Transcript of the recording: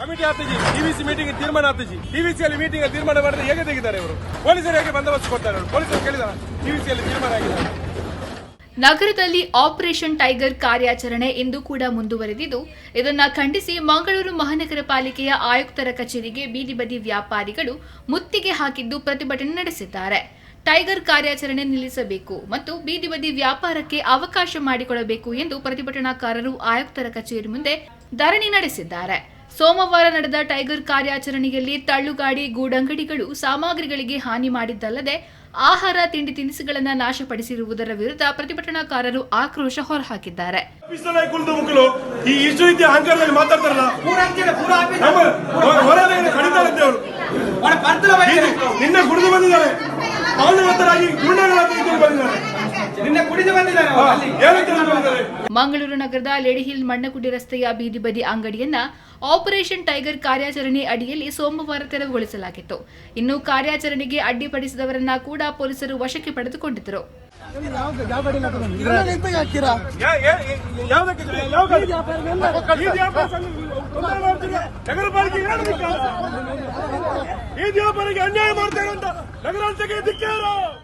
Committee ಆಗ್ತೀವಿ TVC meeting ತೀರ್ಮಾನ ಆಗ್ತೀವಿ ಟಿವಿಸಿ ಅಲ್ಲಿ ಮೀಟಿಂಗ್ ತೀರ್ಮಾನ ಮಾಡಿದ್ರೆ ಹೇಗೆ ತೆಗಿದ್ದಾರೆ ಇವರು? ಪೊಲೀಸರು ಹೇಗೆ ಬಂದೋಬಸ್ತ್ ಕೊಡ್ತಾರೆ ಪೊಲೀಸರು ಕೇಳಿದಾರ? ಟಿವಿಸಿ ಅಲ್ಲಿ ತೀರ್ಮಾನ ಆಗಿದೆ ನಗರದಲ್ಲಿ ಆಪರೇಷನ್ ಟೈಗರ್ ಕಾರ್ಯಾಚರಣೆ ಇಂದು ಕೂಡ ಮುಂದುವರೆದಿದ್ದು, ಇದನ್ನು ಖಂಡಿಸಿ ಮಂಗಳೂರು ಮಹಾನಗರ ಪಾಲಿಕೆಯ ಆಯುಕ್ತರ ಕಚೇರಿಗೆ ಬೀದಿ ಬದಿ ವ್ಯಾಪಾರಿಗಳು ಮುತ್ತಿಗೆ ಹಾಕಿದ್ದು ಪ್ರತಿಭಟನೆ ನಡೆಸಿದ್ದಾರೆ. ಟೈಗರ್ ಕಾರ್ಯಾಚರಣೆ ನಿಲ್ಲಿಸಬೇಕು ಮತ್ತು ಬೀದಿ ಬದಿ ವ್ಯಾಪಾರಕ್ಕೆ ಅವಕಾಶ ಮಾಡಿಕೊಡಬೇಕು ಎಂದು ಪ್ರತಿಭಟನಾಕಾರರು ಆಯುಕ್ತರ ಕಚೇರಿ ಮುಂದೆ ಧರಣಿ ನಡೆಸಿದ್ದಾರೆ. ಸೋಮವಾರ ನಡೆದ ಟೈಗರ್ ಕಾರ್ಯಾಚರಣೆಯಲ್ಲಿ ತಳ್ಳುಗಾಡಿ ಗೂಡಂಗಡಿಗಳು ಸಾಮಗ್ರಿಗಳಿಗೆ ಹಾನಿ ಮಾಡಿದ್ದಲ್ಲದೆ ಆಹಾರ ತಿಂಡಿ ತಿನಿಸುಗಳನ್ನು ನಾಶಪಡಿಸಿರುವುದರ ವಿರುದ್ಧ ಪ್ರತಿಭಟನಾಕಾರರು ಆಕ್ರೋಶ ಹೊರಹಾಕಿದ್ದಾರೆ. ಮಾತಾಡ್ತಾರಲ್ಲ? ಇದ್ದು ಬಂದಿದ್ದಾರೆ ಮಂಗಳೂರು ನಗರದ ಲೇಡಿ ಹಿಲ್ ಮಣ್ಣಗುಡ್ಡಿ ರಸ್ತೆಯ ಬೀದಿ ಬದಿ ಅಂಗಡಿಯನ್ನ ಆಪರೇಷನ್ ಟೈಗರ್ ಕಾರ್ಯಾಚರಣೆ ಅಡಿಯಲ್ಲಿ ಸೋಮವಾರ ತೆರವುಗೊಳಿಸಲಾಗಿತ್ತು. ಇನ್ನು ಕಾರ್ಯಾಚರಣೆಗೆ ಅಡ್ಡಿಪಡಿಸಿದವರನ್ನ ಕೂಡ ಪೊಲೀಸರು ವಶಕ್ಕೆ ಪಡೆದುಕೊಂಡಿದ್ದರು. ಅನ್ಯಾಯ grande que te quero!